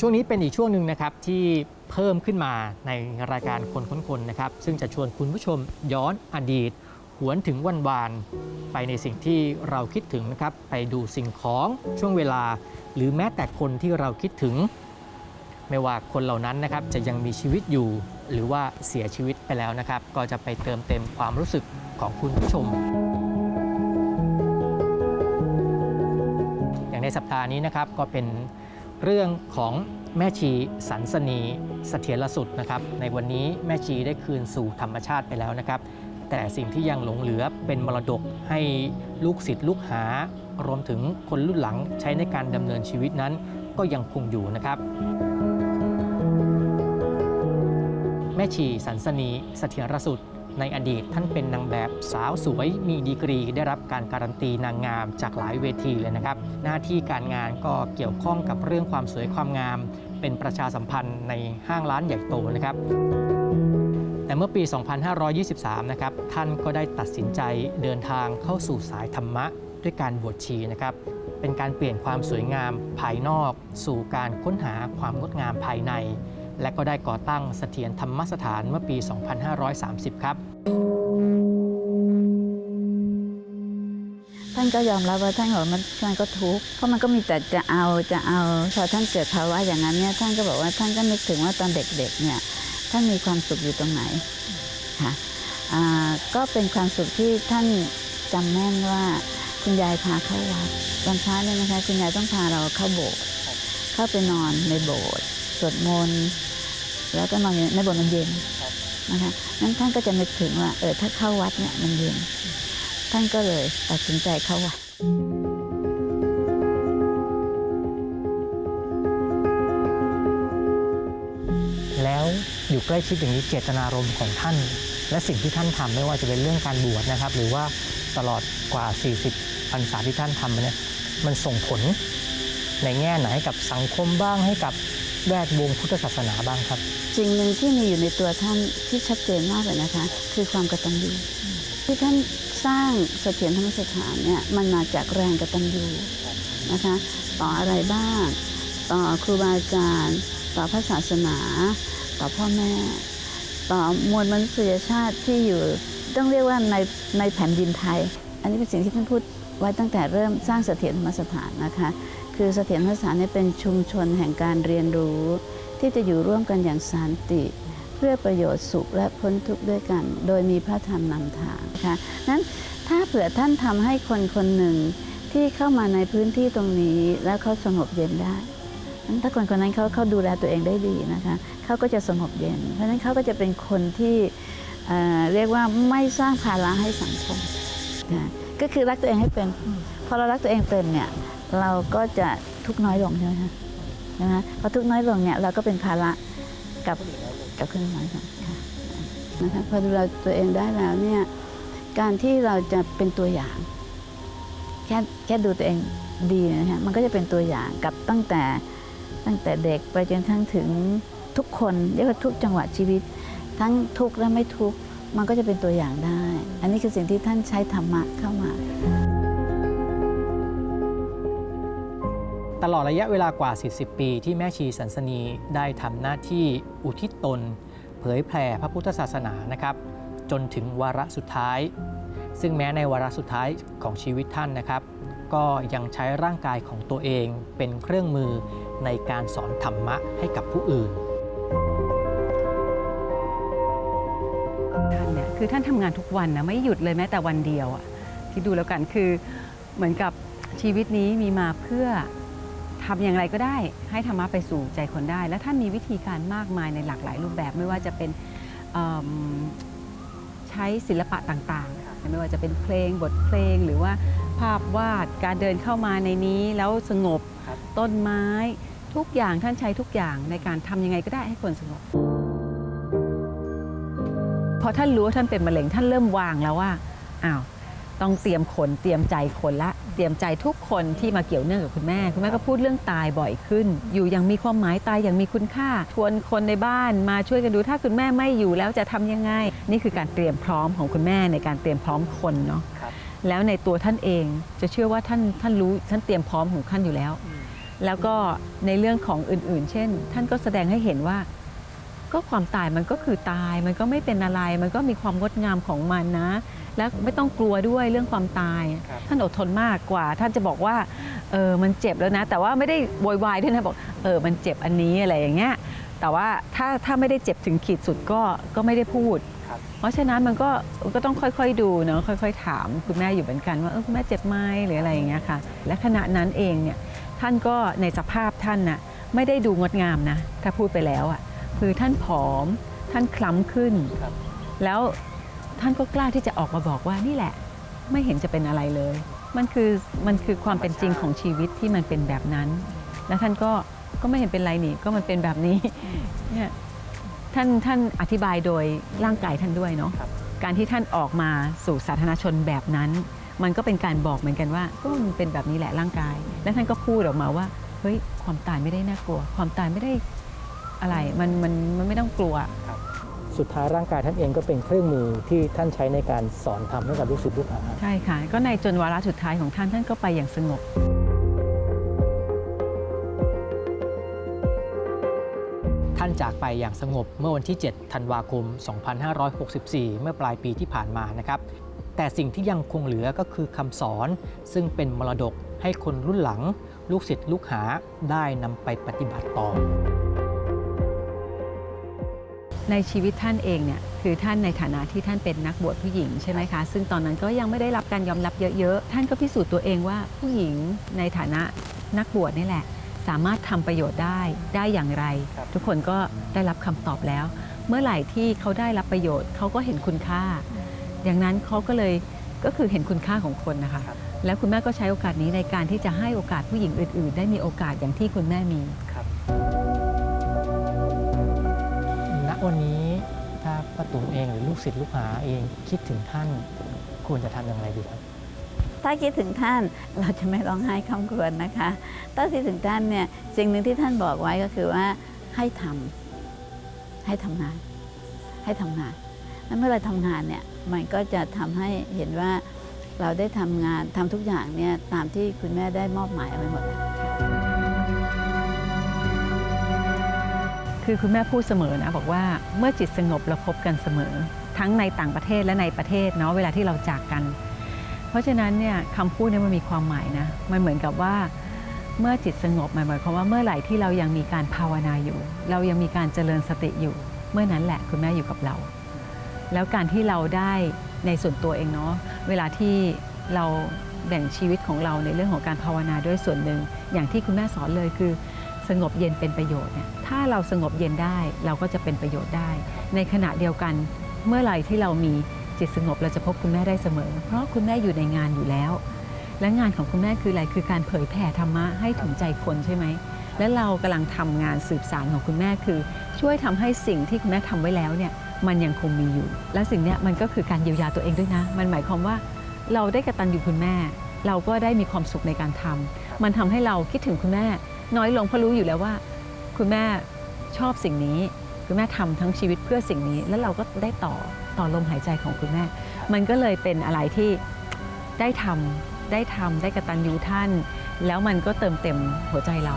ช่วงนี้เป็นอีกช่วงหนึ่งนะครับที่เพิ่มขึ้นมาในรายการคนค้นคนนะครับ ซึ่งจะชวนคุณผู้ชมย้อนอดีต หวนถึงวันวาน ไปในสิ่งที่เราคิดถึงนะครับ ไปดูสิ่งของช่วงเวลา หรือแม้แต่คนที่เราคิดถึง ไม่ว่าคนเหล่านั้นนะครับจะยังมีชีวิตอยู่ หรือว่าเสียชีวิตไปแล้วนะครับ ก็จะไปเติมเต็มความรู้สึกของคุณผู้ชมอย่างในสัปดาห์นี้นะครับก็เป็น เรื่องของแม่ชีสันสนีสเสถียรสุดนะครับ ในวันนี้แม่ชีได้คืนสู่ธรรมชาติไปแล้วนะครับ แต่สิ่งที่ยังหลงเหลือเป็นมรดกให้ลูกศิษย์ลูกหา รวมถึงคนรุ่นหลังใช้ในการดำเนินชีวิตนั้นก็ยังคงอยู่นะครับ แม่ชีสันสนีสเสถียรสุด ในอดีตท่านเป็นนางแบบสาวสวยมีดีกรี ได้รับการการันตีนางงามจากหลายเวทีเลยนะครับ หน้าที่การงานก็เกี่ยวข้องกับเรื่องความสวยความงาม เป็นประชาสัมพันธ์ในห้างร้านใหญ่โตนะครับแต่เมื่อปี 2523 นะครับ ท่านก็ได้ตัดสินใจเดินทางเข้าสู่สายธรรมะด้วยการบวชชีนะครับ เป็นการเปลี่ยนความสวยงามภายนอก สู่การค้นหาความงดงามภายใน และก็ได้ก่อตั้งเสถียรธรรมสถานเมื่อปี 2530 ครับ ท่านก็ยอมรับว่าท่านบอกมันท่านก็ทุกข์เพราะมันก็มีแต่จะเอาจะเอาพอท่านเกิดภาวะอย่างนั้นเนี่ยท่านก็บอกว่าท่านก็นึกถึงว่าตอนเด็กๆเนี่ยท่านมีความสุขอยู่ตรงไหนค่ะก็เป็นความสุขที่ท่านจำแม่นว่าคุณยายพาเข้าวัดตอนเช้าเนี่ยนะคะคุณยายต้องพาเราเข้าโบสถ์เข้าไปนอนในโบสถ์สวดมนต์ แล้วก็นอนอยู่ในโบสถ์มันเย็นนะคะนั้นท่านก็จะนึกถึงว่าเออถ้าเข้าวัดเนี่ยมันเย็น ท่านก็เลยตัดสินใจเข้าวัดแล้วอยู่ใกล้ชิดอย่างนี้เจตนารมณ์ของท่าน และสิ่งที่ท่านทำไม่ว่าจะเป็นเรื่องการบวชนะครับ หรือว่าตลอดกว่า 40พรรษาที่ท่านทำมาเนี่ยมันส่งผลในแง่ไหนให้กับสังคมบ้างให้กับ แวดวงพุทธศาสนาบ้างครับสิ่งหนึ่งที่มีอยู่ในตัวท่านที่ชัดเจนมากเลยนะคะ คือความกตัญญูที่ท่านสร้างเสถียรธรรมสถานเนี่ยมันมาจากแรงกตัญญูนะคะ ต่ออะไรบ้าง ต่อครูบาอาจารย์ ต่อพระศาสนา ต่อพ่อแม่ ต่อมวลมนุษยชาติที่อยู่ต้องเรียกว่าในในแผ่นดินไทย อันนี้เป็นสิ่งที่ท่านพูดไว้ตั้งแต่เริ่มสร้างเสถียรธรรมสถานนะคะ คือเสถียรธรรมสานเนี่ยเป็นชุมชนแห่งการเรียนรู้ ที่จะอยู่ร่วมกันอย่างสันติ เพื่อประโยชน์สุขและพ้นทุกข์ด้วยกัน โดยมีพระธรรมนำทางนะคะนั้นถ้าเผื่อท่านทำให้คนคนหนึ่งที่เข้ามาในพื้นที่ตรงนี้แล้วเขาสงบเย็นได้ถ้าคนคนนั้นเขาเขาดูแลตัวเองได้ดีนะคะเขาก็จะสงบเย็น เพราะฉะนั้นเขาก็จะเป็นคนที่เเรียกว่าไม่สร้างภาระให้สังคมนะก็คือรักตัวเองให้เป็น พอเรารักตัวเองเป็นเนี่ย เราก็จะทุกน้อยลงใช่ไหมคะใช่ไหมพอทุกน้อยลงเนี่ยเราก็เป็นภาระกับกับคนน้อยลงค่ะนะคะพอดูแลตัวเองได้แล้วเนี่ยการที่เราจะเป็นตัวอย่าง แค่แค่ดูตัวเองดีนะคะมันก็จะเป็นตัวอย่างกับตั้งแต่ตั้งแต่เด็กไปจนทั้งถึงทุกคนเรียกว่าทุกจังหวะชีวิต ทั้งทุกข์และไม่ทุกข์มันก็จะเป็นตัวอย่างได้ อันนี้คือสิ่งที่ท่านใช้ธรรมะเข้ามา ตลอดระยะเวลากว่า 40 ปีที่แม่ชีสันสนีได้ทำหน้าที่อุทิศตน เผยแผ่พระพุทธศาสนานะครับ จนถึงวาระสุดท้าย ซึ่งแม้ในวาระสุดท้ายของชีวิตท่านนะครับ ก็ยังใช้ร่างกายของตัวเองเป็นเครื่องมือในการสอนธรรมะให้กับผู้อื่นท่านเนี่ยคือท่านทำงานทุกวันนะไม่หยุดเลยแม้แต่วันเดียวอะที่ดูแล้วกันคือเหมือนกับชีวิตนี้มีมาเพื่อ ทำอย่างไรก็ได้ให้ธรรมะไปสู่ใจคนได้ และท่านมีวิธีการมากมายในหลากหลายรูปแบบไม่ว่าจะเป็นเอิ่มใช้ศิลปะต่างๆ ไม่ว่าจะเป็นเพลงบทเพลงหรือว่าภาพวาดการเดินเข้ามาในนี้แล้วสงบครับต้นไม้ทุกอย่างท่านใช้ทุกอย่างในการทำยังไงก็ได้ให้คนสงบพอท่านรู้ว่าท่านเป็นมะเร็งท่านเริ่มวางแล้วว่าอ้าว ต้องเตรียมคนเตรียมใจคนละ เตรียมใจทุกคนที่มาเกี่ยวเนื่องกับคุณแม่ คุณแม่ก็พูดเรื่องตายบ่อยขึ้น อยู่อย่างมีความหมายตายอย่างมีคุณค่า ชวนคนในบ้านมาช่วยกันดูถ้าคุณแม่ไม่อยู่แล้วจะทำยังไง นี่คือการเตรียมพร้อมของคุณแม่ในการเตรียมพร้อมคนเนาะครับแล้วในตัวท่านเองจะเชื่อว่าท่านท่านรู้ท่านเตรียมพร้อมของท่านอยู่แล้ว แล้วก็ในเรื่องของอื่นๆ เช่น ท่านก็แสดงให้เห็นว่า ก็ความตายมันก็คือตายมันก็ไม่เป็นอะไร มันก็มีความงดงามของมันนะ แล้วไม่ต้องกลัวด้วยเรื่องความตายครับท่านอดทนมากกว่า ท่านจะบอกว่าเออมันเจ็บแล้วนะ แต่ว่าไม่ได้โวยวายด้วยนะบอกเออมันเจ็บอันนี้อะไรอย่างเงี้ยแต่ว่าถ้าถ้าไม่ได้เจ็บถึงขีดสุดก็ก็ไม่ได้พูดครับเพราะฉะนั้นมันก็ก็ต้องค่อยๆดูเนาะค่อย ๆ ถามคุณแม่อยู่เหมือนกันว่าเออคุณแม่เจ็บไหมหรืออะไรอย่างเงี้ยค่ะ และขณะนั้นเองเนี่ยท่านก็ในสภาพท่านน่ะไม่ได้ดูงดงามนะถ้าพูดไปแล้วอะคือท่านผอมท่านคล้ำขึ้นครับแล้ว ท่านก็กล้าที่จะออกมาบอกว่านี่แหละไม่เห็นจะเป็นอะไรเลย มันคือมันคือความเป็นจริงของชีวิตที่มันเป็นแบบนั้น แล้วท่านก็ก็ไม่เห็นเป็นไรนี่ก็มันเป็นแบบนี้เนี่ยท่านท่านอธิบายโดยร่างกายท่านด้วยเนาะครับการที่ท่านออกมาสู่สาธารณชนแบบนั้น มันก็เป็นการบอกเหมือนกันว่า ก็มันเป็นแบบนี้แหละร่างกาย และท่านก็พูดออกมาว่าเฮ้ยความตายไม่ได้น่ากลัว ความตายไม่ได้อะไรมันมันมันไม่ต้องกลัว สุดท้ายร่างกายท่านเองก็เป็นเครื่องมือที่ท่านใช้ในการสอนทำให้กับลูกศิษย์ลูกหาใช่ค่ะ ก็ในจนวาระสุดท้ายของท่านท่านก็ไปอย่างสงบท่านจากไปอย่างสงบเมื่อวันที่ 7 ธันวาคม 2564 เมื่อปลายปีที่ผ่านมานะครับ แต่สิ่งที่ยังคงเหลือก็คือคำสอน ซึ่งเป็นมรดกให้คนรุ่นหลัง ลูกศิษย์ลูกหาได้นำไปปฏิบัติต่อ ในชีวิตท่านเองเนี่ยคือท่านในฐานะที่ท่านเป็นนักบวชผู้หญิงใช่ไหมคะซึ่งตอนนั้นก็ยังไม่ได้รับการยอมรับเยอะๆ ท่านก็พิสูจน์ตัวเองว่าผู้หญิงในฐานะนักบวชนี่แหละ สามารถทำประโยชน์ได้ได้อย่างไรครับทุกคนก็ได้รับคำตอบแล้ว เมื่อไหร่ที่เขาได้รับประโยชน์เขาก็เห็นคุณค่าอย่างนั้นเขาก็เลยก็คือเห็นคุณค่าของคนนะคะครับแล้วคุณแม่ก็ใช้โอกาสนี้ในการที่จะให้โอกาสผู้หญิงอื่น ๆ ได้มีโอกาสอย่างที่คุณแม่มี วันนี้ถ้าป้าตุ๋มเองหรือลูกศิษย์ลูกหาเองคิดถึงท่านควรจะทำอย่างไรดีครับ ถ้าคิดถึงท่านเราจะไม่ร้องไห้คำควรนะคะ ถ้าคิดถึงท่านเนี่ยสิ่งหนึ่งที่ท่านบอกไว้ก็คือว่าให้ทำให้ทำงาน ให้ทำงานแล้วเมื่อเราทำงานเนี่ยมันก็จะทำให้เห็นว่าเราได้ทำงานทำทุกอย่างเนี่ยตามที่คุณแม่ได้มอบหมายเอาไว้หมดแล้ว คือคุณแม่พูดเสมอนะบอกว่าเมื่อจิตสงบเราพบกันเสมอ ทั้งในต่างประเทศและในประเทศเนาะเวลาที่เราจากกัน เพราะฉะนั้นเนี่ยคำพูดเนี่ยมันมีความหมายนะมันเหมือนกับว่าเมื่อจิตสงบหมันหมายความว่าเมื่อไหร่ที่เรายังมีการภาวนาอยู่ เรายังมีการเจริญสติอยู่ เมื่อนั้นแหละคุณแม่อยู่กับเรา แล้วการที่เราได้ในส่วนตัวเองเนาะเวลาที่เราแบ่งชีวิตของเราในเรื่องของการภาวนาด้วยส่วนหนึ่งอย่างที่คุณแม่สอนเลยคือ สงบเย็นเป็นประโยชน์เนี่ยถ้าเราสงบเย็นได้เราก็จะเป็นประโยชน์ได้ ในขณะเดียวกันเมื่อไหร่ที่เรามีจิตสงบเราจะพบคุณแม่ได้เสมอ เพราะคุณแม่อยู่ในงานอยู่แล้ว และงานของคุณแม่คืออะไรคือการเผยแผ่ธรรมะให้ถึงใจคนใช่ไหมและเรากำลังทำงานสืบสารของคุณแม่คือ ช่วยทำให้สิ่งที่คุณแม่ทำไว้แล้วเนี่ยมันยังคงมีอยู่ และสิ่งนี้มันก็คือการเยียวยาตัวเองด้วยนะ มันหมายความว่าเราได้กระตันอยู่คุณแม่ เราก็ได้มีความสุขในการทำมันทำให้เราคิดถึงคุณแม่ น้อยลงเพราะรู้อยู่แล้วว่า คุณแม่ชอบสิ่งนี้ คุณแม่ทำทั้งชีวิตเพื่อสิ่งนี้ แล้วเราก็ได้ต่อต่อลมหายใจของคุณแม่ มันก็เลยเป็นอะไรที่ได้ทำได้ทำได้กระตันยูท่าน แล้วมันก็เติมเต็มหัวใจเรา